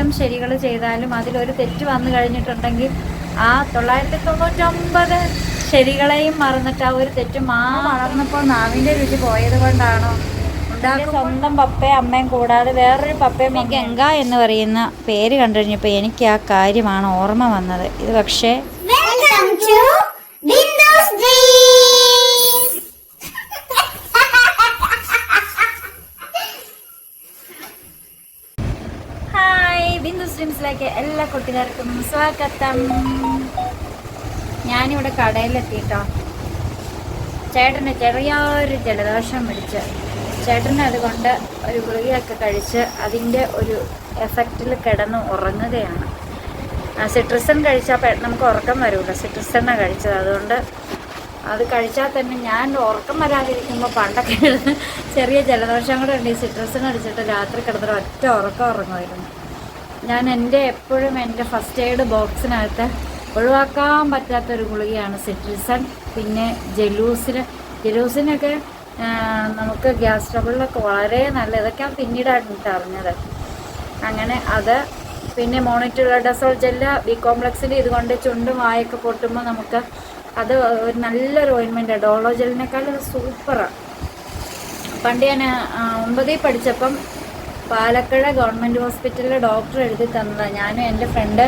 ആയിരം ശരികൾ ചെയ്താലും അതിലൊരു തെറ്റ് വന്നു കഴിഞ്ഞിട്ടുണ്ടെങ്കിൽ ആ തൊള്ളായിരത്തി തൊണ്ണൂറ്റൊമ്പത് ശരികളെയും മറന്നിട്ട് ആ ഒരു തെറ്റ് മാ വളർന്നപ്പോൾ നാവിന്റെ രുചി പോയത് കൊണ്ടാണോ? സ്വന്തം പപ്പയും അമ്മയും കൂടാതെ വേറൊരു പപ്പയും ഗംഗ എന്ന് പറയുന്ന പേര് കണ്ടു കഴിഞ്ഞപ്പോൾ എനിക്ക് ആ കാര്യമാണ് ഓർമ്മ വന്നത്. ഇത് പക്ഷേ സ്ട്രീംസിലേക്ക് എല്ലാ കൂട്ടുകാർക്കും സ്വാഗതം. ഞാനിവിടെ കടയിലെത്തിട്ടോ ചേട്ടന് ചെറിയൊരു ജലദോഷം പിടിച്ച്. ചേട്ടന് അതുകൊണ്ട് ഒരു ഗുളികയൊക്കെ കഴിച്ച് അതിന്റെ ഒരു എഫക്റ്റിൽ കിടന്ന് ഉറങ്ങുകയാണ്. സിട്രിസൺ കഴിച്ചാൽ നമുക്ക് ഉറക്കം വരില്ല സിട്രിസണ്ണ കഴിച്ചത്. അതുകൊണ്ട് അത് കഴിച്ചാൽ തന്നെ ഞാൻ ഉറക്കം വരാതിരിക്കുമ്പോൾ പണ്ടൊക്കെ ചെറിയ ജലദോഷം കൂടെ ഉണ്ട്. ഈ സിട്രസിന് അടിച്ചിട്ട് രാത്രി കിടന്നിട്ട് ഒറ്റ ഉറക്കം ഉറങ്ങുമായിരുന്നു. ഞാൻ എന്റെ എപ്പോഴും എന്റെ ഫസ്റ്റ് എയ്ഡ് ബോക്സിനകത്ത് ഒഴിവാക്കാൻ പറ്റാത്തൊരു ഗുളികയാണ് സിട്രിസൺ. പിന്നെ ജലൂസിന് ജലൂസിനൊക്കെ നമുക്ക് ഗ്യാസ് ട്രബിളിലൊക്കെ വളരെ നല്ല ഇതൊക്കെ പിന്നീടാണ് എനിക്ക് അറിഞ്ഞത് അങ്ങനെ അത് പിന്നെ മോണിറ്റർ ഡസോൾ ജെല്ല് ബി കോംപ്ലക്സിന്റെ ഇതുകൊണ്ട് ചുണ്ടും വായൊക്കെ പൊട്ടുമ്പോൾ നമുക്ക് അത് ഒരു നല്ലൊരു ഓയിൻമെന്റ് ഡോളോ ജെല്ലിനേക്കാൾ സൂപ്പറാണ് പണ്ട് ഞാൻ ഒമ്പതിൽ പഠിച്ചപ്പം പാലക്കഴ ഗവൺമെന്റ് ഹോസ്പിറ്റലിലെ ഡോക്ടർ എഴുതി തന്നതാണ് ഞാനും എന്റെ ഫ്രണ്ട്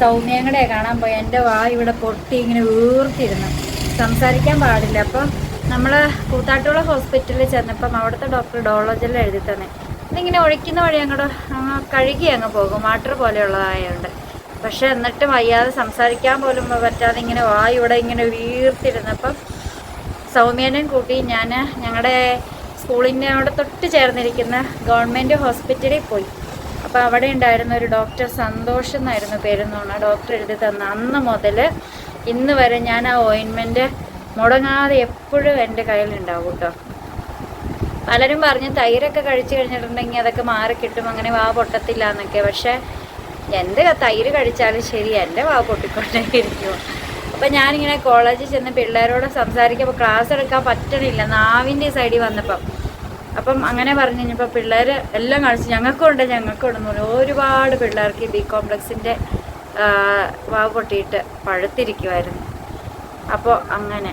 സൗമ്യയും കാണാൻ പോയി. എന്റെ വാ ഇവിടെ പൊട്ടി ഇങ്ങനെ വീർത്തിരുന്നു. സംസാരിക്കാൻ പാടില്ല. അപ്പം നമ്മൾ കൂത്താട്ടുള്ള ഹോസ്പിറ്റലിൽ ചെന്നപ്പം അവിടുത്തെ ഡോക്ടർ ഡോളോജെല്ലാം എഴുതി തന്നെ. ഇതിങ്ങനെ ഒഴിക്കുന്ന വഴി അങ്ങോട്ട് അങ്ങ് കഴുകി അങ്ങ് പോകും. വാട്ടർ പോലെയുള്ളതായതുകൊണ്ട് പക്ഷെ എന്നിട്ട് വയ്യാതെ സംസാരിക്കാൻ പോലും പറ്റാതെ ഇങ്ങനെ വാ ഇവിടെ ഇങ്ങനെ വീർത്തിരുന്നപ്പം സൗമ്യനും കൂട്ടി ഞാൻ ഞങ്ങളുടെ സ്കൂളിന്റെ അവിടെ തൊട്ട് ചേർന്നിരിക്കുന്ന ഗവൺമെന്റ് ഹോസ്പിറ്റലിൽ പോയി. അപ്പോൾ അവിടെ ഉണ്ടായിരുന്ന ഒരു ഡോക്ടർ സന്തോഷം എന്നായിരുന്നു പേരെന്ന് ഡോക്ടർ എഴുതി തന്ന അന്ന് മുതൽ ഇന്ന് വരെ ഞാൻ ആ ഓയിൻമെന്റ് മുടങ്ങാതെ എപ്പോഴും എന്റെ കയ്യിലുണ്ടാവും കേട്ടോ. പലരും പറഞ്ഞ് തൈരൊക്കെ കഴിച്ചു കഴിഞ്ഞിട്ടുണ്ടെങ്കിൽ അതൊക്കെ മാറി കിട്ടും അങ്ങനെ വാ പൊട്ടത്തില്ല എന്നൊക്കെ. പക്ഷേ എന്റെ തൈര് കഴിച്ചാലും ശരി എന്റെ വാ പൊട്ടിക്കൊണ്ടേ ഇരിക്കുമോ അപ്പം ഞാനിങ്ങനെ കോളേജിൽ ചെന്ന് പിള്ളേരോട് സംസാരിക്കുമ്പോൾ ക്ലാസ് എടുക്കാൻ പറ്റണില്ല. നാവിന്റെ സൈഡിൽ വന്നപ്പം അപ്പം അങ്ങനെ പറഞ്ഞു കഴിഞ്ഞപ്പോൾ പിള്ളേർ എല്ലാം കാണിച്ചു ഞങ്ങൾക്കും ഉണ്ട് ഞങ്ങൾക്കും ഉണ്ടെന്ന് പറഞ്ഞു. ഒരുപാട് പിള്ളേർക്ക് ബി കോംപ്ലക്സിന്റെ വാവ് പൊട്ടിയിട്ട് പഴുത്തിരിക്കുമായിരുന്നു അപ്പോൾ അങ്ങനെ.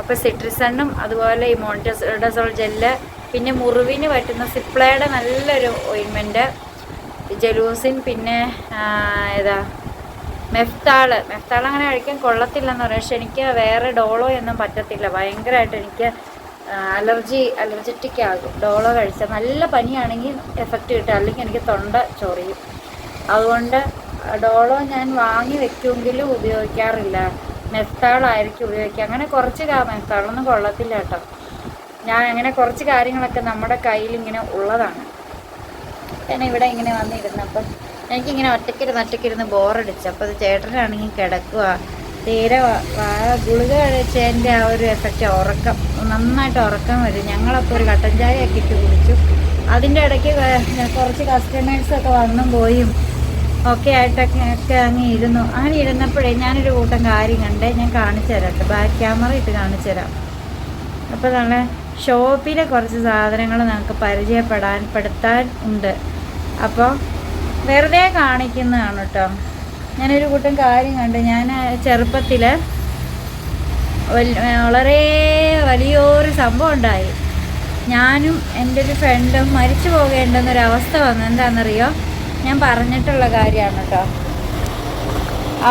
അപ്പോൾ സിട്രിസണ്ണും അതുപോലെ ഈ മോണ്ടസോൾ ജെല്ല് പിന്നെ മുറിവിന് പറ്റുന്ന സിപ്ലയുടെ നല്ലൊരു ഓയിൻമെന്റ് ജലൂസിൻ പിന്നെ ഏതാ മെഫ്താൾ. മെഫ്താൾ അങ്ങനെ കഴിക്കാൻ കൊള്ളത്തില്ലെന്ന് പറയാം. പക്ഷെ എനിക്ക് വേറെ ഡോളോ ഒന്നും പറ്റത്തില്ല. ഭയങ്കരമായിട്ട് എനിക്ക് അലർജി അലർജറ്റിക് ആകും. ഡോളോ കഴിച്ചാൽ നല്ല പനിയാണെങ്കിൽ എഫക്റ്റ് കിട്ടും. അല്ലെങ്കിൽ എനിക്ക് തൊണ്ട ചൊറിയും. അതുകൊണ്ട് ഡോളോ ഞാൻ വാങ്ങി വെക്കുമെങ്കിലും ഉപയോഗിക്കാറില്ല. മെസ്താളായിരിക്കും ഉപയോഗിക്കുക. അങ്ങനെ കുറച്ച് കാ മെഫ്താളൊന്നും കൊള്ളത്തില്ല കേട്ടോ. ഞാൻ അങ്ങനെ കുറച്ച് കാര്യങ്ങളൊക്കെ നമ്മുടെ കയ്യിൽ ഇങ്ങനെ ഉള്ളതാണ്. ഞാൻ ഇവിടെ ഇങ്ങനെ വന്നിരുന്നപ്പം എനിക്കിങ്ങനെ ഒറ്റയ്ക്കിരുന്ന് ഒറ്റയ്ക്കിരുന്ന് ബോറടിച്ചു അപ്പോൾ അത് ചേട്ടനാണെങ്കിൽ കിടക്കുക തീരെ ഗുളിക കഴിച്ചതിന്റെ ആ ഒരു എഫക്റ്റ് ഉറക്കം. നന്നായിട്ട് ഉറക്കം വരും. ഞങ്ങളപ്പോൾ ഒരു കട്ടൻ ചായ ഒക്കെ ഇട്ട് കുടിച്ചു. അതിന്റെ ഇടയ്ക്ക് കുറച്ച് കസ്റ്റമേഴ്സൊക്കെ വന്നും പോയും. ഒക്കെ ആയിട്ടൊക്കെ ഒക്കെ അങ്ങ് ഇരുന്നു. അങ്ങനെ ഇരുന്നപ്പോഴേ ഞാനൊരു കൂട്ടം കാര്യം കണ്ടേ. ഞാൻ കാണിച്ചു തരാം ബാക്ക് ക്യാമറ ഇട്ട് കാണിച്ചു തരാം. അപ്പോൾ നല്ല ഷോപ്പിലെ കുറച്ച് സാധനങ്ങൾ നമുക്ക് പരിചയപ്പെടാൻ പെടുത്താൻ ഉണ്ട്. അപ്പോൾ വെറുതെ കാണിക്കുന്നതാണ് കേട്ടോ. ഞാനൊരു കൂട്ടം കാര്യം കണ്ട്. ഞാൻ ചെറുപ്പത്തിൽ വളരെ വലിയൊരു സംഭവം ഉണ്ടായി. ഞാനും എന്റെ ഒരു ഫ്രണ്ടും മരിച്ചു പോകേണ്ടെന്നൊരവസ്ഥ വന്നു. എന്താണെന്നറിയോ? ഞാൻ പറഞ്ഞിട്ടുള്ള കാര്യമാണ് കേട്ടോ.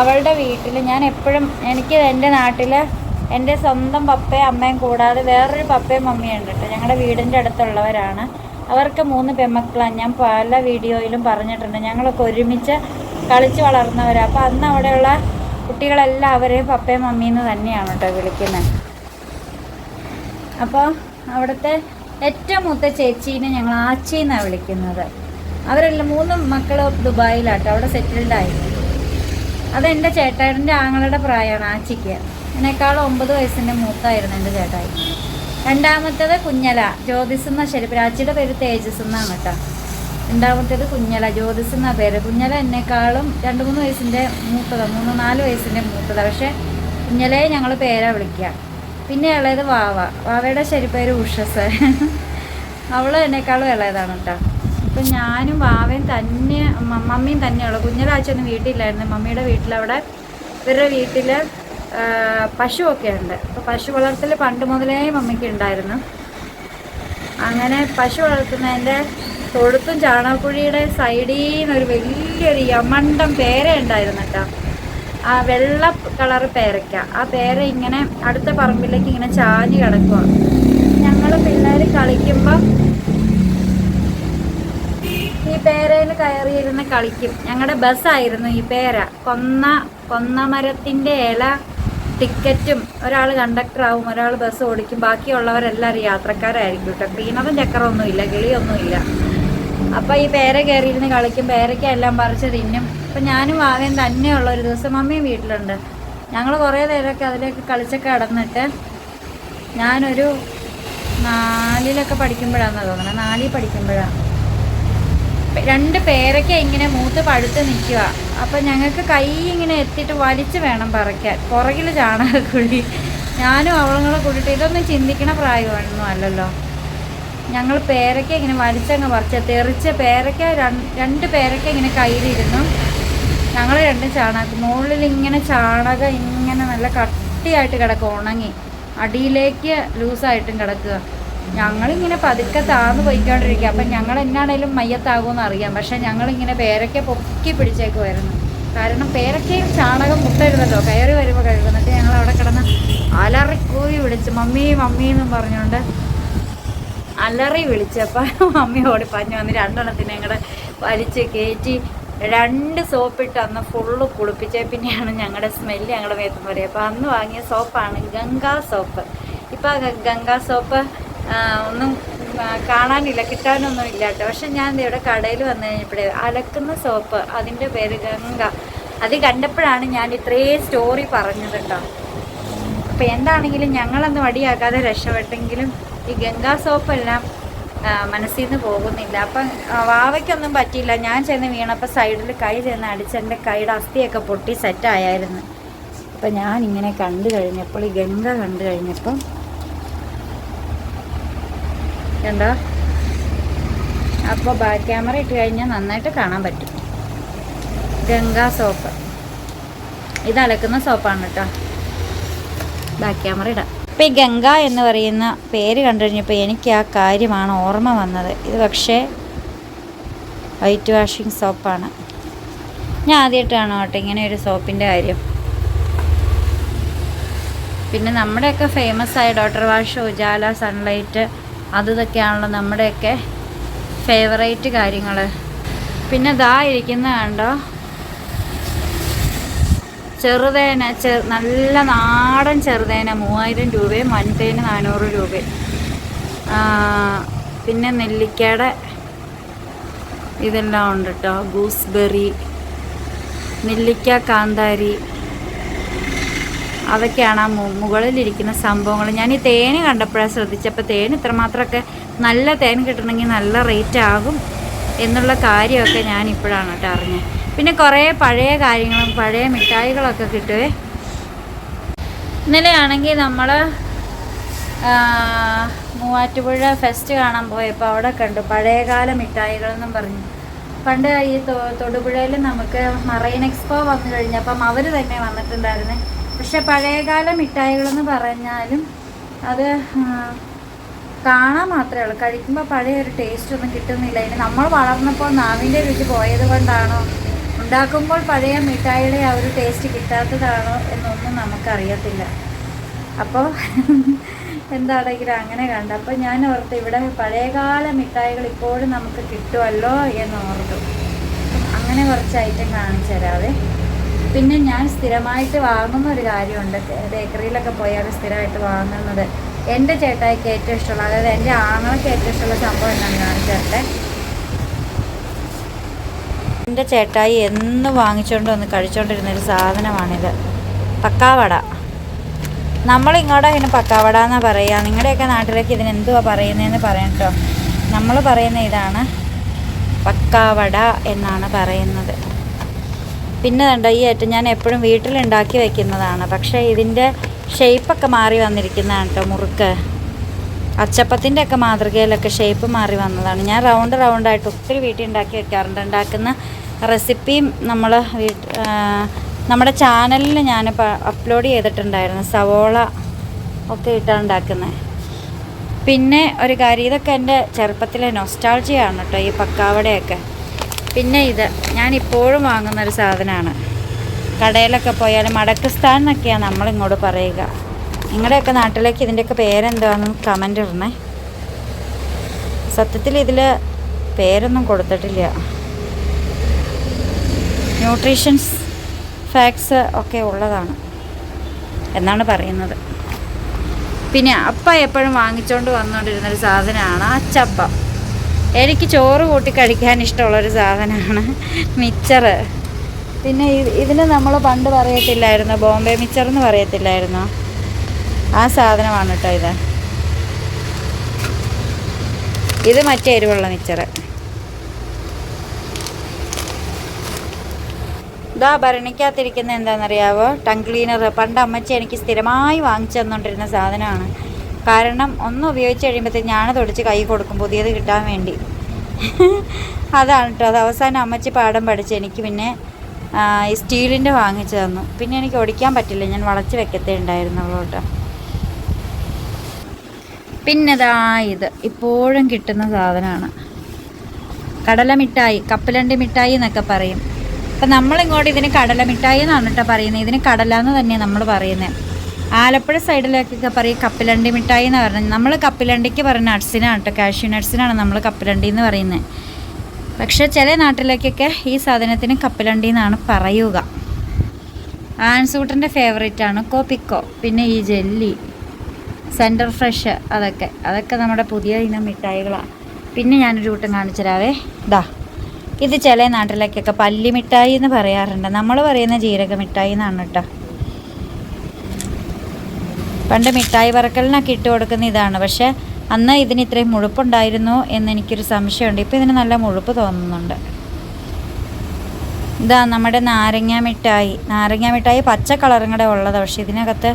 അവളുടെ വീട്ടിൽ ഞാൻ എപ്പോഴും എനിക്ക് എന്റെ നാട്ടിൽ എന്റെ സ്വന്തം പപ്പയും അമ്മയും കൂടാതെ വേറൊരു പപ്പയും മമ്മിയും ഉണ്ട് കേട്ടോ. ഞങ്ങളുടെ വീടിന്റെ അടുത്തുള്ളവരാണ്. അവർക്ക് മൂന്ന് പെമ്മക്കളാണ്. ഞാൻ പല വീഡിയോയിലും പറഞ്ഞിട്ടുണ്ട്. ഞങ്ങളൊക്കെ ഒരുമിച്ച് കളിച്ച് വളർന്നവരാണ് അപ്പോൾ അന്ന് അവിടെയുള്ള കുട്ടികളെല്ലാം അവരെ പപ്പയും മമ്മിയെന്ന് തന്നെയാണ് കേട്ടോ വിളിക്കുന്നത് അപ്പോൾ അവിടുത്തെ ഏറ്റവും മൂത്ത ചേച്ചീനെ ഞങ്ങൾ ആച്ചി എന്നാണ് വിളിക്കുന്നത്. അവരെല്ലാം മൂന്ന് മക്കൾ ദുബായിലാട്ടോ. അവിടെ സെറ്റിൽഡായി അതെന്റെ ചേട്ടായിന്റെ ആങ്ങളുടെ പ്രായമാണ് ആച്ചിക്ക്. എന്നെക്കാളും ഒമ്പത് വയസ്സിന്റെ മൂത്തായിരുന്നു എന്റെ ചേട്ടായി. രണ്ടാമത്തേത് കുഞ്ഞല. ജ്യോതിസ് എന്ന ശരി പ്രാച്ചിയുടെ പേര് തേജസ് എന്നാണ് കേട്ടോ. രണ്ടാമത്തേത് കുഞ്ഞല. ജ്യോതിസ് എന്ന പേര്. കുഞ്ഞല എന്നെക്കാളും രണ്ട് മൂന്ന് വയസ്സിന്റെ മൂത്തത. മൂന്ന് നാല് വയസ്സിന്റെ മൂത്തത. പക്ഷേ കുഞ്ഞലയെ ഞങ്ങൾ പേരാ വിളിക്കുക പിന്നെ ഇളയത് വാവ. വാവയുടെ ശരിപ്പേര് ഉഷസ് അവൾ എന്നെക്കാളും ഇളയതാണ് കേട്ടോ അപ്പം ഞാനും വാവയും തന്നെ മമ്മിയും തന്നെയുള്ളൂ. കുഞ്ഞല അച്ഛനും വീട്ടിലായിരുന്നു മമ്മിയുടെ വീട്ടിലവിടെ ഇവരുടെ വീട്ടിൽ പശുവൊക്കെ ഉണ്ട് അപ്പോൾ പശു വളർത്തൽ പണ്ട് മുതലേ മമ്മിക്ക് ഉണ്ടായിരുന്നു. അങ്ങനെ പശു വളർത്തുന്നതിന്റെ തൊഴുത്തും ചാണകക്കുഴിയുടെ സൈഡിൽ നിന്നൊരു വലിയൊരു യമണ്ടം പേര ഉണ്ടായിരുന്നു ആ വെള്ള കളർ പേരയ്ക്ക. ആ പേര ഇങ്ങനെ അടുത്ത പറമ്പിലേക്ക് ഇങ്ങനെ ചാഞ്ഞ് കിടക്കുക ഞങ്ങൾ പിള്ളേർ കളിക്കുമ്പോൾ ഈ പേരയിൽ കയറിയിരുന്ന് കളിക്കും. ഞങ്ങളുടെ ബസ്സായിരുന്നു ഈ പേര. കൊന്ന കൊന്ന മരത്തിന്റെ ഇല ടിക്കറ്റും ഒരാൾ കണ്ടക്ടറാവും ഒരാൾ ബസ് ഓടിക്കും. ബാക്കിയുള്ളവരെല്ലാവരും യാത്രക്കാരായിരിക്കും കേട്ടോ. ക്ലീനറും ചക്കറൊന്നുമില്ല കിളിയൊന്നുമില്ല. അപ്പോൾ ഈ പേര കയറിയിരുന്ന് കളിക്കും പേരയ്ക്ക എല്ലാം പറിച്ച് തിന്നും. അപ്പം ഞാനും തന്നെ തന്നെയുള്ള ഒരു ദിവസം മമ്മിയും വീട്ടിലുണ്ട്. ഞങ്ങൾ കുറേ നേരമൊക്കെ അതിലേക്ക് കളിച്ചൊക്കെ കിടന്നിട്ട് ഞാനൊരു നാലിലൊക്കെ പഠിക്കുമ്പോഴാണെന്ന് തോന്നുന്നത് നാലിൽ പഠിക്കുമ്പോഴാണ് രണ്ട് പേരൊക്കെ ഇങ്ങനെ മൂത്ത് പഴുത്ത് നിൽക്കുക അപ്പം ഞങ്ങൾക്ക് കൈ ഇങ്ങനെ എത്തിയിട്ട് വലിച്ചു വേണം പറിക്കാൻ. പുറകിൽ ചാണകക്കുഴി. ഞാനും അവളങ്ങളെ കൂട്ടിയിട്ട് ഇതൊന്നും ചിന്തിക്കണ പ്രായമൊന്നും അല്ലല്ലോ. ഞങ്ങൾ പേരയ്ക്ക ഇങ്ങനെ വലിച്ചങ്ങ് പറിച്ച തെറിച്ച പേരയ്ക്ക രണ്ട് പേരയ്ക്ക ഇങ്ങനെ കയ്യിലിരുന്നു. ഞങ്ങൾ രണ്ട് ചാണകം മുകളിൽ ഇങ്ങനെ ചാണകം ഇങ്ങനെ നല്ല കട്ടിയായിട്ട് കിടക്കുക ഉണങ്ങി. അടിയിലേക്ക് ലൂസായിട്ടും കിടക്കുക. ഞങ്ങളിങ്ങനെ പതുക്കെ താന്ന് പോയിക്കൊണ്ടിരിക്കുക. അപ്പം ഞങ്ങൾ എന്നാണേലും മയ്യത്താകുമെന്ന് അറിയാം. പക്ഷേ ഞങ്ങളിങ്ങനെ പേരയ്ക്ക പൊക്കി പിടിച്ചേക്കുമായിരുന്നു കാരണം പേരയ്ക്കയും ചാണകം മുട്ടരുതല്ലോ. കയറി വരുമ്പോൾ കഴുകുന്നിട്ട് ഞങ്ങൾ അവിടെ കിടന്ന് അലറിക്കൂവി വിളിച്ച് മമ്മി മമ്മി എന്നും പറഞ്ഞുകൊണ്ട് അലറി വിളിച്ചപ്പോൾ അമ്മ ഓടി പറഞ്ഞു വന്ന് രണ്ടെണ്ണത്തിനെ ഞങ്ങളുടെ വലിച്ച് കയറ്റി രണ്ട് സോപ്പിട്ട് അന്ന് ഫുള്ള് കുളിപ്പിച്ച പിന്നെയാണ് ഞങ്ങളുടെ സ്മെല്ല് ഞങ്ങളുടെ മേത്തും പറയുക അപ്പോൾ അന്ന് വാങ്ങിയ സോപ്പാണ് ഗംഗാ സോപ്പ്. ഇപ്പോൾ ഗംഗാ സോപ്പ് ഒന്നും കാണാനില്ല കിട്ടാനൊന്നും ഇല്ല കേട്ടോ. പക്ഷെ ഞാൻ ഇവിടെ കടയിൽ വന്നു കഴിഞ്ഞപ്പോഴേ അലക്കുന്ന സോപ്പ് അതിന്റെ പേര് ഗംഗ. അത് കണ്ടപ്പോഴാണ് ഞാൻ ഇത്രയും സ്റ്റോറി പറഞ്ഞത് കേട്ടോ. അപ്പോൾ എന്താണെങ്കിലും ഞങ്ങളൊന്ന് വടിയാക്കാതെ രക്ഷപ്പെട്ടെങ്കിലും ഈ ഗംഗാ സോപ്പെല്ലാം മനസ്സിൽ നിന്ന് പോകുന്നില്ല. അപ്പം വാവയ്ക്കൊന്നും പറ്റിയില്ല. ഞാൻ ചെന്ന് വീണപ്പോൾ സൈഡിൽ കൈ ചെന്ന് അടിച്ച് എന്റെ കൈയുടെ അസ്ഥിയൊക്കെ പൊട്ടി സെറ്റായായിരുന്നു. അപ്പം ഞാൻ ഇങ്ങനെ കണ്ടു കഴിഞ്ഞപ്പോൾ ഈ ഗംഗ കണ്ടു കഴിഞ്ഞപ്പം കണ്ടോ? അപ്പോൾ ബാക്ക് ക്യാമറ ഇട്ട് കഴിഞ്ഞാൽ നന്നായിട്ട് കാണാൻ പറ്റും. ഗംഗാ സോപ്പ് ഇത് അലക്കുന്ന സോപ്പാണ് കേട്ടോ. ബാക്ക് ക്യാമറ ഇടാം. ഇപ്പം ഈ ഗംഗ എന്ന് പറയുന്ന പേര് കണ്ടു കഴിഞ്ഞപ്പോൾ എനിക്ക് ആ കാര്യമാണ് ഓർമ്മ വന്നത്. ഇത് പക്ഷേ വൈറ്റ് വാഷിംഗ് സോപ്പാണ്. ഞാൻ ആദ്യമായിട്ടാണ് കേട്ടോ ഇങ്ങനെ ഒരു സോപ്പിന്റെ കാര്യം. പിന്നെ നമ്മുടെയൊക്കെ ഫേമസ് ആയ ഡോക്ടർ വാഷ് ഉജാല സൺലൈറ്റ് അത് ഇതൊക്കെയാണല്ലോ നമ്മുടെയൊക്കെ ഫേവറേറ്റ് കാര്യങ്ങൾ പിന്നെ ദാ ഇരിക്കുന്ന കണ്ടോ ചെറുതേന ചെ നല്ല നാടൻ ചെറുതേന മൂവായിരം രൂപയും വൻതേന് നാനൂറ് രൂപയും. പിന്നെ നെല്ലിക്കയുടെ ഇതെല്ലാം ഉണ്ട് കേട്ടോ ഗൂസ്ബെറി നെല്ലിക്ക കാന്താരി. അതൊക്കെയാണ് ആ മുകളിലിരിക്കുന്ന സംഭവങ്ങൾ. ഞാൻ ഈ തേന് കണ്ടപ്പോഴാണ് ശ്രദ്ധിച്ചപ്പോൾ തേൻ ഇത്രമാത്രമൊക്കെ നല്ല തേൻ കിട്ടണമെങ്കിൽ നല്ല റേറ്റ് ആകും എന്നുള്ള കാര്യമൊക്കെ ഞാൻ ഇപ്പോഴാണ് കേട്ടോ അറിഞ്ഞത്. പിന്നെ കുറേ പഴയ കാര്യങ്ങളും പഴയ മിഠായികളൊക്കെ കിട്ടുവേ. ഇന്നലെയാണെങ്കിൽ നമ്മൾ മൂവാറ്റുപുഴ ഫെസ്റ്റ് കാണാൻ പോയപ്പോൾ അവിടെ കണ്ടു. പഴയകാല മിഠായികളെന്നും പറഞ്ഞു. പണ്ട് ഈ തൊടുപുഴയിൽ നമുക്ക് മറൈൻ എക്സ്പോ വന്നു കഴിഞ്ഞപ്പം അവർ തന്നെ വന്നിട്ടുണ്ടായിരുന്നേ. പക്ഷെ പഴയകാല മിഠായികളെന്ന് പറഞ്ഞാലും അത് കാണാൻ മാത്രമേ ഉള്ളൂ. കഴിക്കുമ്പോൾ പഴയ ഒരു ടേസ്റ്റ് ഒന്നും കിട്ടുന്നില്ല. ഇനി നമ്മൾ വളർന്നപ്പോൾ നാവിന്റെ രുചി പോയത് കൊണ്ടാണോ? ഉണ്ടാക്കുമ്പോൾ പഴയ മിഠായിയുടെ ആ ഒരു ടേസ്റ്റ് കിട്ടാത്തതാണോ എന്നൊന്നും നമുക്കറിയത്തില്ല. അപ്പോൾ എന്താണെങ്കിലും അങ്ങനെ കണ്ട അപ്പോൾ ഞാൻ ഓർത്ത് ഇവിടെ പഴയകാല മിഠായികൾ ഇപ്പോഴും നമുക്ക് കിട്ടുമല്ലോ എന്ന് ഓർത്തു. അങ്ങനെ കുറച്ച് ഐറ്റം കാണിച്ചു തരാവേ. പിന്നെ ഞാൻ സ്ഥിരമായിട്ട് വാങ്ങുന്ന ഒരു കാര്യമുണ്ട്. ബേക്കറിയിലൊക്കെ പോയാൽ സ്ഥിരമായിട്ട് വാങ്ങുന്നത്. എന്റെ ചേട്ടായിക്ക് ഏറ്റവും ഇഷ്ടമുള്ള അതായത് എന്റെ ആങ്ങൾക്ക് ഏറ്റവും ഇഷ്ടമുള്ള സംഭവം ഞാൻ കാണിച്ചു തരട്ടെ. എന്റെ ചേട്ടായി എന്ന് വാങ്ങിച്ചുകൊണ്ട് വന്ന് കഴിച്ചുകൊണ്ടിരുന്നൊരു സാധനമാണിത്. പക്കാവട. നമ്മളിങ്ങോട്ട് ഇതിന് പക്കാവട എന്നാണ് പറയുക നിങ്ങളുടെയൊക്കെ നാട്ടിലേക്ക് ഇതിന് എന്തുവാ പറയുന്നതെന്ന് പറയാം കേട്ടോ. നമ്മൾ പറയുന്ന ഇതാണ് പക്കാവട എന്നാണ് പറയുന്നത്. പിന്നെ കണ്ടോ ഈ ഏറ്റവും ഞാൻ എപ്പോഴും വീട്ടിലുണ്ടാക്കി വയ്ക്കുന്നതാണ് പക്ഷേ ഇതിന്റെ ഷേപ്പൊക്കെ മാറി വന്നിരിക്കുന്നതാണ് കേട്ടോ മുറുക്ക്. അച്ചപ്പത്തിന്റെ ഒക്കെ മാതൃകയിലൊക്കെ ഷേപ്പ് മാറി വന്നതാണ്. ഞാൻ റൗണ്ട് റൗണ്ടായിട്ട് ഒത്തിരി വീട്ടിൽ ഉണ്ടാക്കി വെക്കാറുണ്ട്. ഉണ്ടാക്കുന്ന റെസിപ്പിയും നമ്മൾ നമ്മുടെ ചാനലിൽ ഞാൻ അപ്ലോഡ് ചെയ്തിട്ടുണ്ടായിരുന്നു സവോള ഒക്കെ ഇട്ടാണ് ഉണ്ടാക്കുന്നത് പിന്നെ ഒരു കാര്യം ഇതൊക്കെ എന്റെ ചെറുപ്പത്തിലെ നൊസ്റ്റാൾജിയാണ് കേട്ടോ ഈ പക്കാവടയൊക്കെ. പിന്നെ ഇത് ഞാൻ ഇപ്പോഴും വാങ്ങുന്ന ഒരു സാധനമാണ് കടയിലൊക്കെ പോയാൽ മടക്കസ്ഥാൻ എന്നൊക്കെയാണ് നമ്മളിങ്ങോട്ട് പറയുക. നിങ്ങളുടെയൊക്കെ നാട്ടിലേക്ക് ഇതിന്റെയൊക്കെ പേരെന്താണെന്ന് കമന്റ് ഇടണേ. സത്യത്തിൽ ഇതിൽ പേരൊന്നും കൊടുത്തിട്ടില്ല. ന്യൂട്രീഷൻസ് ഫാക്ട്സ് ഒക്കെ ഉള്ളതാണ്. എന്നാണ് പറയുന്നത്. പിന്നെ അപ്പ എപ്പോഴും വാങ്ങിച്ചുകൊണ്ട് വന്നുകൊണ്ടിരുന്നൊരു സാധനമാണ് അച്ചപ്പം എനിക്ക് ചോറ് കൂട്ടി കഴിക്കാൻ ഇഷ്ടമുള്ളൊരു സാധനമാണ് മിച്ചർ പിന്നെ ഇതിന് നമ്മൾ പണ്ട് പറയത്തില്ലായിരുന്നു? ബോംബെ മിച്ചർ എന്ന് പറയത്തില്ലായിരുന്നു? ആ സാധനമാണ് കേട്ടോ ഇത്. ഇത് മറ്റേ എരിവുള്ള മിച്ചർ ഇതാ ഭരണിക്കകത്തിരിക്കുന്ന എന്താണെന്നറിയാവോ? ടങ് ക്ലീനർ പണ്ട് അമ്മച്ചി എനിക്ക് സ്ഥിരമായി വാങ്ങിച്ചു തന്നുകൊണ്ടിരുന്ന സാധനമാണ്. കാരണം ഒന്ന് ഉപയോഗിച്ച് കഴിയുമ്പോഴത്തേക്ക് ഞാൻ തുടച്ച് കൈ കൊടുക്കും പുതിയത് കിട്ടാൻ വേണ്ടി. അതാണ് കേട്ടോ അത് അവസാനം അമ്മച്ചി പാഠം പഠിച്ച് എനിക്ക് പിന്നെ ഈ സ്റ്റീലിന്റെ വാങ്ങിച്ചു തന്നു. പിന്നെ എനിക്ക് ഒടിക്കാൻ പറ്റില്ല. ഞാൻ വളച്ച് വെക്കത്തേ ഉണ്ടായിരുന്നുള്ളൂ കേട്ടോ പിന്നെതാ ഇത്. ഇപ്പോഴും കിട്ടുന്ന സാധനമാണ്. കടല മിഠായി കപ്പലണ്ടി മിഠായി എന്നൊക്കെ പറയും. അപ്പം നമ്മളിങ്ങോട്ട് ഇതിന് കടല മിഠായി എന്നാണ് കേട്ടോ പറയുന്നത്. ഇതിന് കടല എന്ന് തന്നെയാണ് നമ്മൾ പറയുന്നത് ആലപ്പുഴ സൈഡിലേക്കൊക്കെ പറയും കപ്പിലണ്ടി മിഠായി എന്ന് പറഞ്ഞത്. നമ്മൾ കപ്പിലണ്ടിക്ക് പറയുന്ന നട്ട്സിനാണ് കേട്ടോ. കാഷ്യൂ നട്ട്സിനാണ് നമ്മൾ കപ്പിലണ്ടി എന്ന് പറയുന്നത് പക്ഷേ ചില നാട്ടിലേക്കൊക്കെ ഈ സാധനത്തിന് കപ്പിലണ്ടി എന്നാണ് പറയുക. ആൻസൂട്ടന്റെ ഫേവറേറ്റ് ആണ് കോപ്പിക്കോ പിന്നെ ഈ ജെല്ലി സെന്റർ ഫ്രഷ് അതൊക്കെ. അതൊക്കെ നമ്മുടെ പുതിയ ഇനം മിഠായികളാണ് പിന്നെ ഞാനൊരു കൂട്ടം കാണിച്ചു തരാവേ. ദാ. ഇത് ചില നാട്ടിലേക്കൊക്കെ പല്ലി മിഠായി എന്ന് പറയാറുണ്ട്. നമ്മൾ പറയുന്ന ജീരക മിഠായി എന്നാണ് കേട്ടോ. പണ്ട് മിഠായി വറക്കലിനൊക്കെ ഇട്ട് കൊടുക്കുന്ന ഇതാണ്. പക്ഷേ അന്ന് ഇതിന് ഇത്രയും മുഴുപ്പുണ്ടായിരുന്നു എന്ന് എനിക്കൊരു സംശയമുണ്ട്. ഇപ്പോൾ ഇതിന് നല്ല മുഴുപ്പ് തോന്നുന്നുണ്ട്. ഇതാ നമ്മുടെ നാരങ്ങ മിഠായി. നാരങ്ങ മിഠായി പച്ച കളറും കൂടെ ഉള്ളതാണ് പക്ഷേ ഇതിനകത്ത്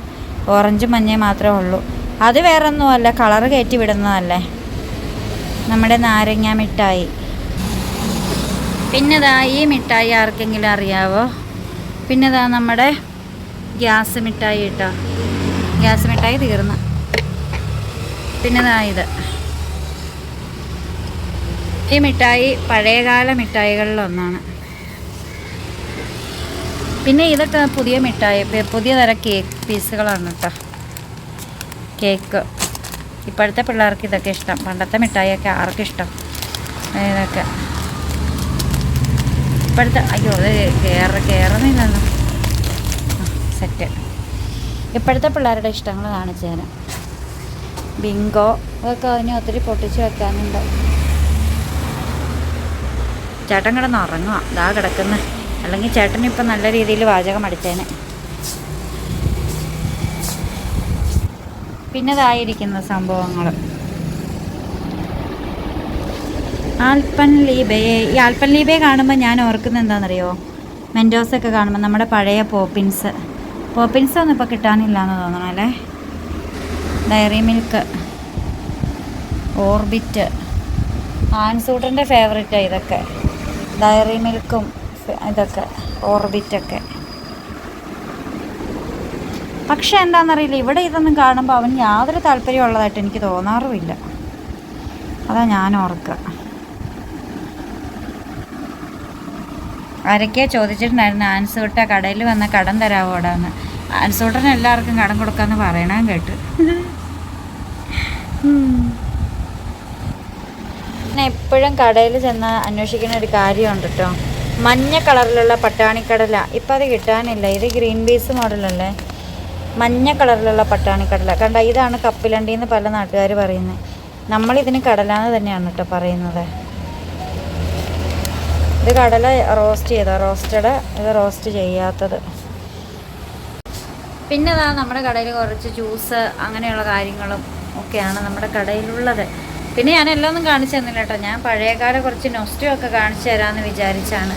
ഓറഞ്ച് മഞ്ഞ മാത്രമേ ഉള്ളൂ. അത് വേറൊന്നുമല്ല. കളറ് കയറ്റി വിടുന്നതല്ലേ? നമ്മുടെ നാരങ്ങ മിഠായി. പിന്നെതാ ഈ മിഠായി ആർക്കെങ്കിലും അറിയാവോ? പിന്നെതാ നമ്മുടെ ഗ്യാസ് മിഠായി കേട്ടോ ഗ്യാസ് മിഠായി തീർന്നു. പിന്നെതാ ഇത്. ഈ മിഠായി പഴയകാല മിഠായികളിലൊന്നാണ്. പിന്നെ ഇതൊക്കെ പുതിയ മിഠായി പുതിയ തരം കേക്ക് പീസുകളാണ് കേട്ടോ കേക്ക്. ഇപ്പോഴത്തെ പിള്ളേർക്ക് ഇതൊക്കെ ഇഷ്ടം. പണ്ടത്തെ മിഠായിയൊക്കെ ആർക്കിഷ്ടം. ഇതൊക്കെ ഇപ്പോഴത്തെ അയ്യോ അത് കയറ കയറുന്നില്ലല്ലോ സെറ്റ് ഇപ്പോഴത്തെ പിള്ളേരുടെ ഇഷ്ടങ്ങൾ കാണിച്ചു തരാം ബിങ്കോ അതൊക്കെ അതിന് ഒത്തിരി പൊട്ടിച്ച് വെക്കാനുണ്ട്. ചേട്ടൻ കിടന്ന് ഉറങ്ങുക ഇതാ കിടക്കുന്ന. അല്ലെങ്കിൽ ചേട്ടൻ ഇപ്പം നല്ല രീതിയിൽ വാചകം അടിച്ചേനെ. പിന്നെ ഇതായിരിക്കുന്ന ആൽപ്പൻ ലീബയെ ഈ ആൽപ്പൻ ലീബയെ കാണുമ്പോൾ ഞാൻ ഓർക്കുന്നത് എന്താണെന്നറിയോ? മെൻഡോസൊക്കെ കാണുമ്പോൾ നമ്മുടെ പഴയ പോപ്പിൻസ്. പോപ്പിൻസ് ഒന്നും ഇപ്പോൾ കിട്ടാനില്ല എന്ന് തോന്നണം അല്ലേ? ഡയറി മിൽക്ക് ഓർബിറ്റ് ആൻസൂട്ടന്റെ ഫേവറേറ്റാണ് ഇതൊക്കെ. ഡയറി മിൽക്കും ഇതൊക്കെ ഓർബിറ്റൊക്കെ. പക്ഷെ എന്താണെന്നറിയില്ല ഇവിടെ ഇതൊന്നും കാണുമ്പോൾ അവന് യാതൊരു താല്പര്യമുള്ളതായിട്ട് എനിക്ക് തോന്നാറുമില്ല. അതാ ഞാൻ ഓർക്കുക. ആരൊക്കെയോ ചോദിച്ചിട്ടുണ്ടായിരുന്നു ആൻസൂട്ട കടയിൽ വന്ന കടം തരാവോടാന്ന്. ആൻസ് ആൻസൂട്ടന് എല്ലാവർക്കും കടം കൊടുക്കാന്ന് പറയണം കേട്ട്. ഞാൻ എപ്പോഴും കടയിൽ ചെന്ന് അന്വേഷിക്കുന്ന ഒരു കാര്യമുണ്ട് കേട്ടോ മഞ്ഞ കളറിലുള്ള പട്ടാണിക്കടല. ഇപ്പം അത് കിട്ടാനില്ല. ഇത് ഗ്രീൻ പീസ് മോഡലല്ലേ? മഞ്ഞ കളറിലുള്ള പട്ടാണിക്കടല. കണ്ട ഇതാണ് കപ്പിലണ്ടി എന്ന് പല നാട്ടുകാർ പറയുന്നത് നമ്മളിതിന് കടലാന്ന് തന്നെയാണ് കേട്ടോ പറയുന്നത്. ഇത് കടല റോസ്റ്റ് ചെയ്ത റോസ്റ്റഡ് ഇത് റോസ്റ്റ് ചെയ്യാത്തത്. പിന്നെ അതാ നമ്മുടെ കടയിൽ കുറച്ച് ജ്യൂസ് അങ്ങനെയുള്ള കാര്യങ്ങളും ഒക്കെയാണ് നമ്മുടെ കടയിലുള്ളത്. പിന്നെ ഞാൻ എല്ലാം ഒന്നും കാണിച്ചു തന്നില്ല കേട്ടോ. ഞാൻ പഴയകാല കുറച്ച് നൊസ്റ്റും ഒക്കെ കാണിച്ചു തരാമെന്ന് വിചാരിച്ചാണ്.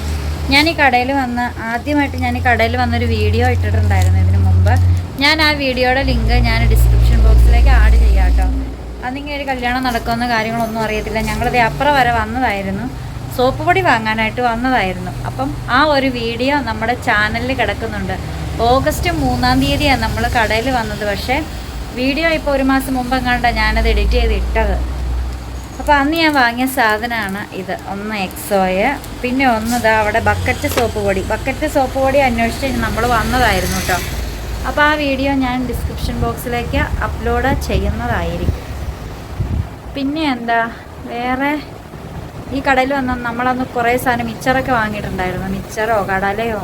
ഞാൻ ഈ കടയിൽ വന്ന് ആദ്യമായിട്ട് ഞാൻ ഈ കടയിൽ വന്നൊരു വീഡിയോ ഇട്ടിട്ടുണ്ടായിരുന്നു ഇതിന് മുമ്പ്. ഞാൻ ആ വീഡിയോയുടെ ലിങ്ക് ഞാൻ ഡിസ്ക്രിപ്ഷൻ ബോക്സിലേക്ക് ആഡ് ചെയ്യാം കേട്ടോ. അന്നിങ്ങനെ ഒരു കല്യാണം നടക്കുമെന്ന കാര്യങ്ങളൊന്നും അറിയത്തില്ല. ഞങ്ങളിത് അപ്പുറം വരെ വന്നതായിരുന്നു. സോപ്പ് പൊടി വാങ്ങാനായിട്ട് വന്നതായിരുന്നു. അപ്പം ആ ഒരു വീഡിയോ നമ്മുടെ ചാനലിൽ കിടക്കുന്നുണ്ട്. ഓഗസ്റ്റ് മൂന്നാം തീയതിയാണ് നമ്മൾ കടയിൽ വന്നത്. പക്ഷേ വീഡിയോ ഇപ്പോൾ ഒരു മാസം മുമ്പ് കണ്ട ഞാനത് എഡിറ്റ് ചെയ്ത് ഇട്ടത്. അപ്പോൾ അന്ന് ഞാൻ വാങ്ങിയ സാധനമാണ് ഇത്. ഒന്ന് എക്സോയ് പിന്നെ ഒന്ന് ഇതാ അവിടെ ബക്കറ്റ് സോപ്പ് പൊടി. ബക്കറ്റ് സോപ്പ് പൊടി അന്വേഷിച്ച് നമ്മൾ വന്നതായിരുന്നു കേട്ടോ അപ്പോൾ ആ വീഡിയോ ഞാൻ ഡിസ്ക്രിപ്ഷൻ ബോക്സിലേക്ക് അപ്ലോഡ് ചെയ്യുന്നതായിരിക്കും. പിന്നെ എന്താ? വേറെ ഈ കടയിൽ വന്ന നമ്മളന്ന് കുറേ സാധനം മിച്ചറൊക്കെ വാങ്ങിയിട്ടുണ്ടായിരുന്നു. മിച്ചറോ കടലയോ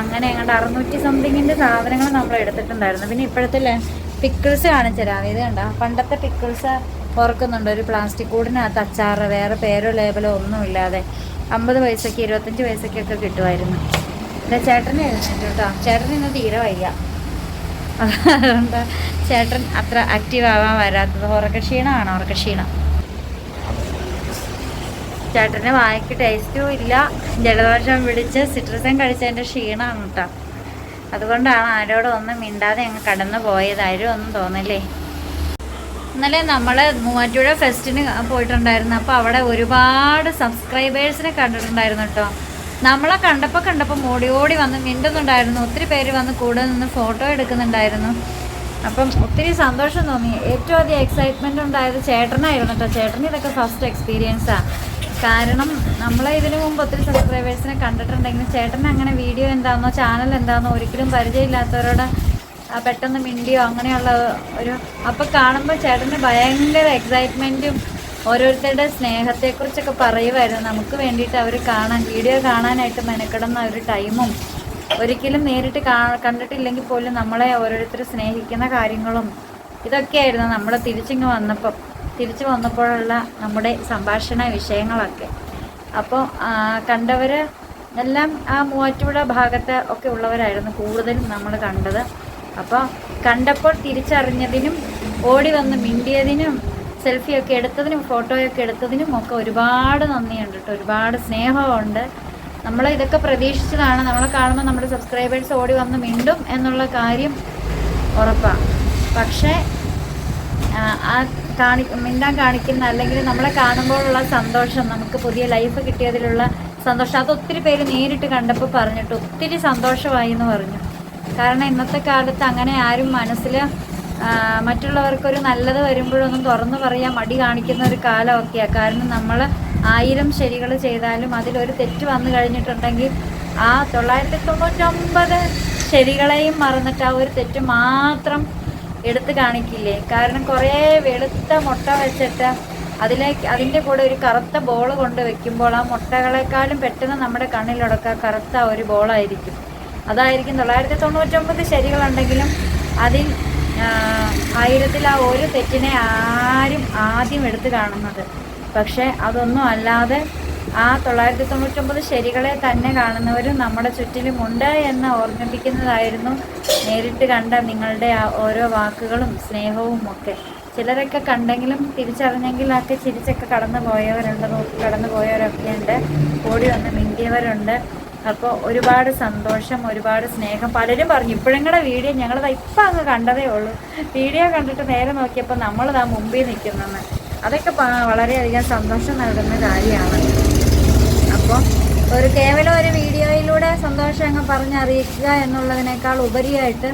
അങ്ങനെ അങ്ങോട്ട് അറുന്നൂറ്റി സംതിങ്ങിന്റെ സാധനങ്ങൾ നമ്മൾ എടുത്തിട്ടുണ്ടായിരുന്നു. പിന്നെ ഇപ്പോഴത്തെ പിക്കിൾസ് കാണിച്ചു തരാം. ഇത് കണ്ട? പണ്ടത്തെ പിക്കിൾസ് ഓർക്കുന്നുണ്ട്? ഒരു പ്ലാസ്റ്റിക് കൂടിനകത്ത് അച്ചാറ് വേറെ പേരോ ലേബലോ ഒന്നുമില്ലാതെ അമ്പത് പൈസയ്ക്ക് ഇരുപത്തഞ്ച് പൈസയ്ക്കൊക്കെ കിട്ടുമായിരുന്നു. എന്റെ ചേട്ടനെ കേട്ടോ. ചേട്ടൻ ഇന്ന് തീരെ വയ്യ. അതുകൊണ്ട് ചേട്ടൻ അത്ര ആക്റ്റീവ് ആവാൻ വരാത്തത്. ഉറക്കക്ഷീണമാണ്? ഉറക്കക്ഷീണം. ചേട്ടന് വായിക്ക് ടേസ്റ്റും ഇല്ല. ജലദോഷം പിടിച്ച് സിട്രസൻ കഴിച്ചതിന്റെ ക്ഷീണമാണ് കേട്ടോ. അതുകൊണ്ടാണ് ആരോടും ഒന്നും മിണ്ടാതെ അങ്ങ് കടന്നു പോയതാരും ഒന്നും തോന്നില്ലേ? ഇന്നലെ നമ്മൾ മൂവാറ്റുപുഴ ഫെസ്റ്റിന് പോയിട്ടുണ്ടായിരുന്നു. അപ്പോൾ അവിടെ ഒരുപാട് സബ്സ്ക്രൈബേഴ്സിനെ കണ്ടിട്ടുണ്ടായിരുന്നു കേട്ടോ. നമ്മളെ കണ്ടപ്പോൾ കണ്ടപ്പോൾ ഓടി ഓടി വന്ന് മിണ്ടുന്നുണ്ടായിരുന്നു. ഒത്തിരി പേര് വന്ന് കൂടെ നിന്ന് ഫോട്ടോ എടുക്കുന്നുണ്ടായിരുന്നു. അപ്പം ഒത്തിരി സന്തോഷം തോന്നി. ഏറ്റവും അധികം എക്സൈറ്റ്മെന്റ് ഉണ്ടായത് ചേട്ടനായിരുന്നു കേട്ടോ. ചേട്ടന് ഇതൊക്കെ ഫസ്റ്റ് എക്സ്പീരിയൻസാണ് കാരണം നമ്മൾ ഇതിനു മുമ്പ് ഒത്തിരി സബ്സ്ക്രൈബേഴ്സിനെ കണ്ടിട്ടുണ്ടെങ്കിലും ചേട്ടൻ അങ്ങനെ വീഡിയോ എന്താണെന്നോ ചാനൽ എന്താണെന്നോ ഒരിക്കലും പരിചയമില്ലാത്തവരോട് പെട്ടെന്ന് മിണ്ടിയോ അങ്ങനെയുള്ള ഒരു അപ്പം കാണുമ്പോൾ ചേട്ടന് ഭയങ്കര എക്സൈറ്റ്മെന്റും ഓരോരുത്തരുടെ സ്നേഹത്തെക്കുറിച്ചൊക്കെ പറയുമായിരുന്നു നമുക്ക് വേണ്ടിയിട്ട് അവർ കാണാൻ വീഡിയോ കാണാനായിട്ട് മെനക്കിടുന്ന ഒരു ടൈമും ഒരിക്കലും നേരിട്ട് കണ്ടിട്ടില്ലെങ്കിൽ പോലും നമ്മളെ ഓരോരുത്തർ സ്നേഹിക്കുന്ന കാര്യങ്ങളും ഇതൊക്കെയായിരുന്നു നമ്മൾ തിരിച്ചിങ്ങ് വന്നപ്പോൾ തിരിച്ചു വന്നപ്പോഴുള്ള നമ്മുടെ സംഭാഷണ വിഷയങ്ങളൊക്കെ. അപ്പോൾ കണ്ടവർ എല്ലാം ആ മൂവാറ്റുപുഴ ഭാഗത്ത് ഒക്കെ ഉള്ളവരായിരുന്നു കൂടുതലും നമ്മൾ കണ്ടത്. അപ്പോൾ കണ്ടപ്പോൾ തിരിച്ചറിഞ്ഞതിനും ഓടി വന്ന് മിണ്ടിയതിനും സെൽഫിയൊക്കെ എടുത്തതിനും ഫോട്ടോയൊക്കെ എടുത്തതിനും ഒക്കെ ഒരുപാട് നന്ദിയുണ്ട് കേട്ടോ. ഒരുപാട് സ്നേഹമുണ്ട് നമ്മൾ ഇതൊക്കെ പ്രതീക്ഷിച്ചതാണ്. നമ്മളെ കാണുമ്പോൾ നമ്മുടെ സബ്സ്ക്രൈബേഴ്സ് ഓടി വന്ന് മിണ്ടും എന്നുള്ള കാര്യം ഉറപ്പാണ് പക്ഷേ ആ, കാണി മിണ്ടാൻ കാണിക്കുന്ന അല്ലെങ്കിൽ നമ്മളെ കാണുമ്പോഴുള്ള സന്തോഷം നമുക്ക് പുതിയ ലൈഫ് കിട്ടിയതിലുള്ള സന്തോഷം അത് ഒത്തിരി പേര് നേരിട്ട് കണ്ടപ്പോൾ പറഞ്ഞിട്ട് ഒത്തിരി സന്തോഷമായി എന്ന് പറഞ്ഞു. കാരണം ഇന്നത്തെ കാലത്ത് അങ്ങനെ ആരും മനസ്സിൽ മറ്റുള്ളവർക്കൊരു നല്ലത് വരുമ്പോഴൊന്നും തുറന്നു പറയാൻ മടി കാണിക്കുന്ന ഒരു കാലമൊക്കെയാണ് കാരണം നമ്മൾ ആയിരം ശരികൾ ചെയ്താലും അതിലൊരു തെറ്റ് വന്നു കഴിഞ്ഞിട്ടുണ്ടെങ്കിൽ ആ തൊള്ളായിരത്തി തൊണ്ണൂറ്റൊമ്പത് ശരികളെയും മറന്നിട്ട് ആ ഒരു തെറ്റ് മാത്രം എടുത്ത് കാണിക്കില്ലേ? കാരണം കുറേ വെളുത്ത മുട്ട വെച്ചിട്ട് അതിലേക്ക് അതിന്റെ കൂടെ ഒരു കറുത്ത ബോൾ കൊണ്ട് വെക്കുമ്പോൾ ആ മുട്ടകളെക്കാളും പെട്ടെന്ന് നമ്മുടെ കണ്ണിലുടക്കുക കറുത്ത ഒരു ബോളായിരിക്കും അതായിരിക്കും തൊള്ളായിരത്തി തൊണ്ണൂറ്റൊമ്പത് ശരികളുണ്ടെങ്കിലും അതിൽ ആയിരത്തിൽ ആ ഒരു തെറ്റിനെ ആരും ആദ്യം എടുത്തു കാണുന്നത്. പക്ഷേ അതൊന്നും അല്ലാതെ ആ തൊള്ളായിരത്തി തൊണ്ണൂറ്റൊമ്പത് ശരികളെ തന്നെ കാണുന്നവരും നമ്മുടെ ചുറ്റിലുമുണ്ട് എന്ന് ഓർമ്മിപ്പിക്കുന്നതായിരുന്നു നേരിട്ട് കണ്ട നിങ്ങളുടെ ഓരോ വാക്കുകളും സ്നേഹവും ഒക്കെ. ചിലരൊക്കെ കണ്ടെങ്കിലും തിരിച്ചറിഞ്ഞെങ്കിലൊക്കെ ചിരിച്ചൊക്കെ കടന്നു പോയവരുണ്ട് കടന്നു പോയവരൊക്കെ ഉണ്ട് ഓടി വന്ന് മിണ്ടിയവരുണ്ട്. അപ്പോൾ ഒരുപാട് സന്തോഷം ഒരുപാട് സ്നേഹം. പലരും പറഞ്ഞു ഇപ്പോഴെങ്ങളുടെ വീഡിയോ ഞങ്ങളത് ഇപ്പം അങ്ങ് കണ്ടതേ ഉള്ളൂ. വീഡിയോ കണ്ടിട്ട് നേരെ നോക്കിയപ്പോൾ നമ്മളിതാ മുമ്പിൽ നിൽക്കുന്നെന്ന്. അതൊക്കെ വളരെയധികം സന്തോഷം നൽകുന്ന കാര്യമാണ്. അപ്പോൾ ഒരു കേവലം ഒരു വീഡിയോയിലൂടെ സന്തോഷം അങ്ങ് പറഞ്ഞറിയിക്കുക എന്നുള്ളതിനേക്കാൾ ഉപരിയായിട്ട്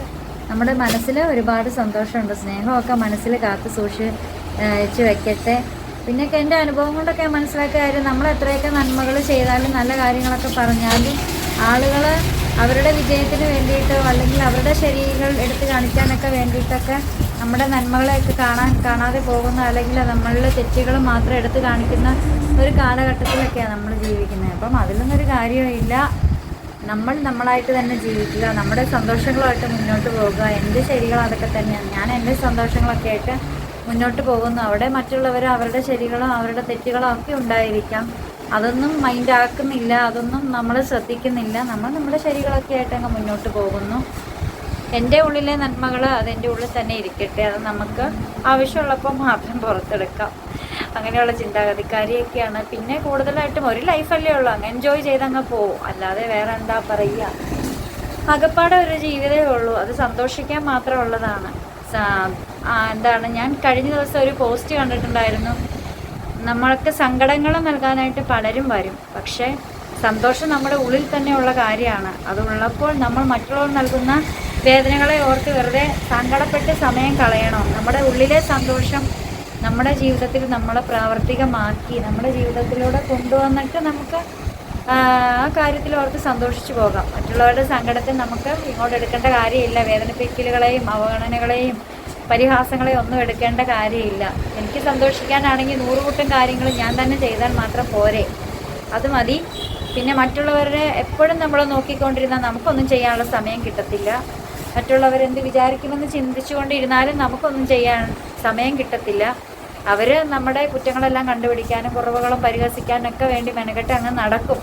നമ്മുടെ മനസ്സിൽ ഒരുപാട് സന്തോഷമുണ്ട്. സ്നേഹമൊക്കെ മനസ്സിൽ കാത്തു സൂക്ഷിച്ച് വെക്കട്ടെ. പിന്നെയൊക്കെ എന്റെ അനുഭവം കൊണ്ടൊക്കെ മനസ്സിലാക്കിയ കാര്യം നമ്മൾ എത്രയൊക്കെ നന്മകൾ ചെയ്താലും നല്ല കാര്യങ്ങളൊക്കെ പറഞ്ഞാലും ആളുകൾ അവരുടെ വിജയത്തിന് വേണ്ടിയിട്ടോ അല്ലെങ്കിൽ അവരുടെ ശരീരങ്ങൾ എടുത്ത് കാണിക്കാനൊക്കെ വേണ്ടിയിട്ടൊക്കെ നമ്മുടെ നന്മകളെയൊക്കെ കാണാൻ കാണാതെ പോകുന്ന അല്ലെങ്കിൽ നമ്മളുടെ തെറ്റുകൾ മാത്രം എടുത്ത് കാണിക്കുന്ന ഒരു കാലഘട്ടത്തിലൊക്കെയാണ് നമ്മൾ ജീവിക്കുന്നത്. അപ്പം അതിലൊന്നൊരു കാര്യമില്ല. നമ്മൾ നമ്മളായിട്ട് തന്നെ ജീവിക്കുക. നമ്മുടെ സന്തോഷങ്ങളുമായിട്ട് മുന്നോട്ട് പോകുക. എന്റെ ശരികൾ അതൊക്കെ തന്നെയാണ്. ഞാൻ എന്റെ സന്തോഷങ്ങളൊക്കെ ആയിട്ട് മുന്നോട്ട് പോകുന്നു. അവിടെ മറ്റുള്ളവർ അവരുടെ ശരികളും അവരുടെ തെറ്റുകളും ഒക്കെ ഉണ്ടായിരിക്കാം. അതൊന്നും മൈൻഡ് ആക്കുന്നില്ല. അതൊന്നും നമ്മൾ ശ്രദ്ധിക്കുന്നില്ല. നമ്മൾ നമ്മുടെ ശരികളൊക്കെ ആയിട്ട് അങ്ങ് മുന്നോട്ട് പോകുന്നു. എന്റെ ഉള്ളിലെ നന്മകൾ അതെന്റെ ഉള്ളിൽ തന്നെ ഇരിക്കട്ടെ. അത് നമുക്ക് ആവശ്യമുള്ളപ്പോൾ മാത്രം പുറത്തെടുക്കാം. അങ്ങനെയുള്ള ചിന്താഗതിക്കാരിയൊക്കെയാണ്. പിന്നെ കൂടുതലായിട്ടും ഒരു ലൈഫല്ലേ ഉള്ളൂ. അങ്ങ് എൻജോയ് ചെയ്തങ്ങ് പോവും. അല്ലാതെ വേറെ എന്താ പറയുക? അകപ്പാടെ ഒരു ജീവിതമേ ഉള്ളൂ. അത് സന്തോഷിക്കാൻ മാത്രമുള്ളതാണ് എന്താണ് ഞാൻ കഴിഞ്ഞ ദിവസം ഒരു പോസ്റ്റ് കണ്ടിട്ടുണ്ടായിരുന്നു. നമ്മൾക്ക് സങ്കടങ്ങൾ നൽകാനായിട്ട് പലരും വരും. പക്ഷേ സന്തോഷം നമ്മുടെ ഉള്ളിൽ തന്നെയുള്ള കാര്യമാണ്. അതുള്ളപ്പോൾ നമ്മൾ മറ്റുള്ളവർ നൽകുന്ന വേദനകളെ ഓർത്ത് വെറുതെ സങ്കടപ്പെട്ട് സമയം കളയണോ. നമ്മുടെ ഉള്ളിലെ സന്തോഷം നമ്മുടെ ജീവിതത്തിൽ നമ്മളെ പ്രാവർത്തികമാക്കി നമ്മുടെ ജീവിതത്തിലൂടെ കൊണ്ടുവന്നിട്ട് നമുക്ക് ആ കാര്യത്തിൽ ഓർത്ത് സന്തോഷിച്ചു പോകാം. മറ്റുള്ളവരുടെ സങ്കടത്തെ നമുക്ക് ഇങ്ങോട്ട് എടുക്കേണ്ട കാര്യമില്ല. വേദനിപ്പിക്കലുകളെയും അവഗണനകളെയും പരിഹാസങ്ങളെയും ഒന്നും എടുക്കേണ്ട കാര്യമില്ല. എനിക്ക് സന്തോഷിക്കാനാണെങ്കിൽ നൂറുകൂട്ടം കാര്യങ്ങൾ ഞാൻ തന്നെ ചെയ്താൽ മാത്രം പോരെ. അത് മതി. പിന്നെ മറ്റുള്ളവരുടെ എപ്പോഴും നമ്മൾ നോക്കിക്കൊണ്ടിരുന്നാൽ നമുക്കൊന്നും ചെയ്യാനുള്ള സമയം കിട്ടത്തില്ല. മറ്റുള്ളവരെന്ത് വിചാരിക്കുമെന്ന് ചിന്തിച്ചുകൊണ്ടിരുന്നാലും നമുക്കൊന്നും ചെയ്യാൻ സമയം കിട്ടത്തില്ല. അവർ നമ്മുടെ കുറ്റങ്ങളെല്ലാം കണ്ടുപിടിക്കാനും കുറവുകളും പരിഹസിക്കാനൊക്കെ വേണ്ടി മെനക്കെട്ട് അങ്ങ് നടക്കും.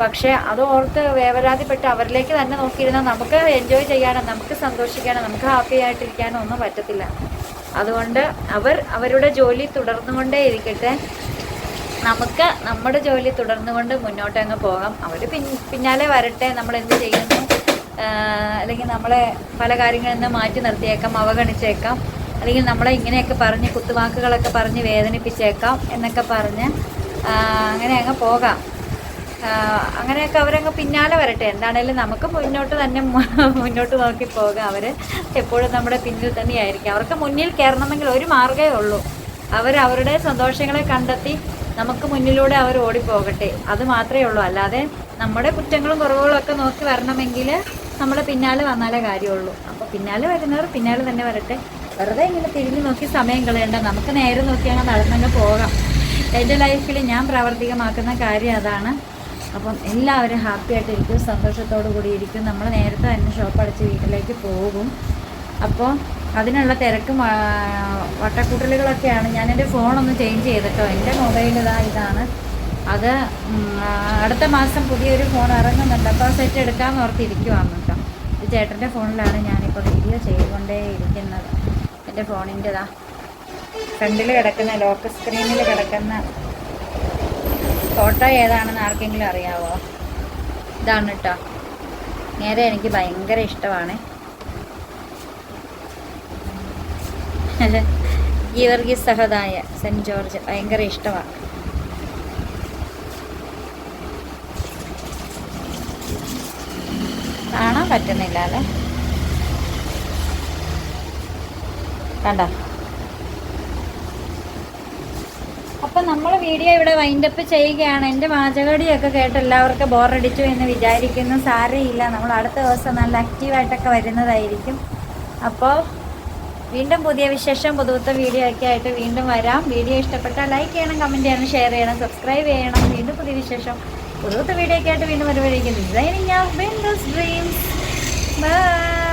പക്ഷേ അത് ഓർത്ത് വേവലാതിപ്പെട്ട് അവരിലേക്ക് തന്നെ നോക്കിയിരുന്നാൽ നമുക്ക് എൻജോയ് ചെയ്യാനോ നമുക്ക് സന്തോഷിക്കാനോ നമുക്ക് ഹാപ്പി ആയിട്ടിരിക്കാനോ ഒന്നും പറ്റത്തില്ല. അതുകൊണ്ട് അവർ അവരുടെ ജോലി തുടർന്നുകൊണ്ടേ ഇരിക്കട്ടെ നമുക്ക് നമ്മുടെ ജോലി തുടർന്നുകൊണ്ട് മുന്നോട്ട് അങ്ങ് പോകാം അവർ പിന്നാലെ വരട്ടെ. നമ്മൾ എന്ത് ചെയ്യുന്നു? അല്ലെങ്കിൽ നമ്മളെ പല കാര്യങ്ങളിൽ നിന്ന് മാറ്റി നിർത്തിയേക്കാം അവഗണിച്ചേക്കാം. അല്ലെങ്കിൽ നമ്മളെ ഇങ്ങനെയൊക്കെ പറഞ്ഞ് കുത്തുവാക്കുകളൊക്കെ പറഞ്ഞ് വേദനിപ്പിച്ചേക്കാം എന്നൊക്കെ പറഞ്ഞ് അങ്ങനെ അങ്ങ് പോകാം. അങ്ങനെയൊക്കെ അവരങ്ങ് പിന്നാലെ വരട്ടെ. എന്താണേലും നമുക്ക് മുന്നോട്ട് തന്നെ മുന്നോട്ട് നോക്കി പോകാം അവർ എപ്പോഴും നമ്മുടെ പിന്നിൽ തന്നെയായിരിക്കും. അവർക്ക് മുന്നിൽ കയറണമെങ്കിൽ ഒരു മാർഗമേ ഉള്ളൂ. അവർ അവരുടെ സന്തോഷങ്ങളെ കണ്ടെത്തി നമുക്ക് മുന്നിലൂടെ അവർ ഓടിപ്പോകട്ടെ. അത് മാത്രമേ ഉള്ളൂ. അല്ലാതെ നമ്മുടെ കുറ്റങ്ങളും കുറവുകളും ഒക്കെ നോക്കി വരണമെങ്കിൽ നമ്മുടെ പിന്നാലെ വന്നാലേ കാര്യമുള്ളൂ. അപ്പോൾ പിന്നാലെ വരുന്നവർ പിന്നാലെ തന്നെ വരട്ടെ. വെറുതെ ഇങ്ങനെ തിരിഞ്ഞു നോക്കി സമയം കളയണ്ട. നമുക്ക് നേരെ നോക്കി അങ്ങ് നടന്നങ്ങ് പോകാം. എന്റെ ലൈഫിൽ ഞാൻ പ്രാവർത്തികമാക്കുന്ന കാര്യം അതാണ്. അപ്പം എല്ലാവരും ഹാപ്പി ആയിട്ടിരിക്കും സന്തോഷത്തോടു കൂടി ഇരിക്കും. നമ്മൾ നേരത്തെ തന്നെ ഷോപ്പ് അടച്ച് വീട്ടിലേക്ക് പോകും. അപ്പോൾ അതിനുള്ള തിരക്കും വട്ടക്കൂട്ടലുകളൊക്കെയാണ്. ഞാൻ എന്റെ ഫോണൊന്ന് ചേഞ്ച് ചെയ്തിട്ടോ. എന്റെ മൊബൈൽ ഇതാ ഇതാണ്. അത് അടുത്ത മാസം പുതിയൊരു ഫോൺ ഇറങ്ങുന്നുണ്ട്. അപ്പോൾ സെറ്റ് എടുക്കാമെന്ന് ഓർത്തിരിക്കുവാണ് കേട്ടോ. ഇത് ചേട്ടന്റെ ഫോണിലാണ് ഞാനിപ്പോൾ വീഡിയോ ചെയ്തുകൊണ്ടേ ഇരിക്കുന്നത് എന്റെ ഫോണിന്റെ ഫോണിന്റെതാ ഫ്രണ്ടിൽ കിടക്കുന്ന ലോക്ക് സ്ക്രീനിൽ കിടക്കുന്ന ഫോട്ടോ ഏതാണെന്ന് ആർക്കെങ്കിലും അറിയാവോ? ഇതാണ് കേട്ടോ. നേരെ എനിക്ക് ഭയങ്കര ഇഷ്ടമാണ്. ഗീവർഗീസ് സഹദായ സെന്റ് ജോർജ് ഭയങ്കര ഇഷ്ടമാണ്. കാണാൻ പറ്റുന്നില്ല അല്ലേ? കണ്ട? അപ്പം നമ്മൾ വീഡിയോ ഇവിടെ വൈൻഡപ്പ് ചെയ്യുകയാണ്. എന്റെ വാചകടിയൊക്കെ കേട്ട് എല്ലാവർക്കും ബോറടിച്ചു എന്ന് വിചാരിക്കുന്നു. സാരയില്ല നമ്മൾ അടുത്ത ദിവസം നല്ല ആക്റ്റീവായിട്ടൊക്കെ വരുന്നതായിരിക്കും. അപ്പോൾ വീണ്ടും പുതിയ വിശേഷം പുതുത്ത വീഡിയോ ഒക്കെ ആയിട്ട് വീണ്ടും വരാം. വീഡിയോ ഇഷ്ടപ്പെട്ടാൽ ലൈക്ക് ചെയ്യണം കമന്റ് ചെയ്യണം ഷെയർ ചെയ്യണം സബ്സ്ക്രൈബ് ചെയ്യണം. വീണ്ടും പുതിയ വിശേഷം. പുതുത്ത വീഡിയോ ഒക്കെ ആയിട്ട് വീണ്ടും വരുമ്പോഴേക്കും designing of windows dreams by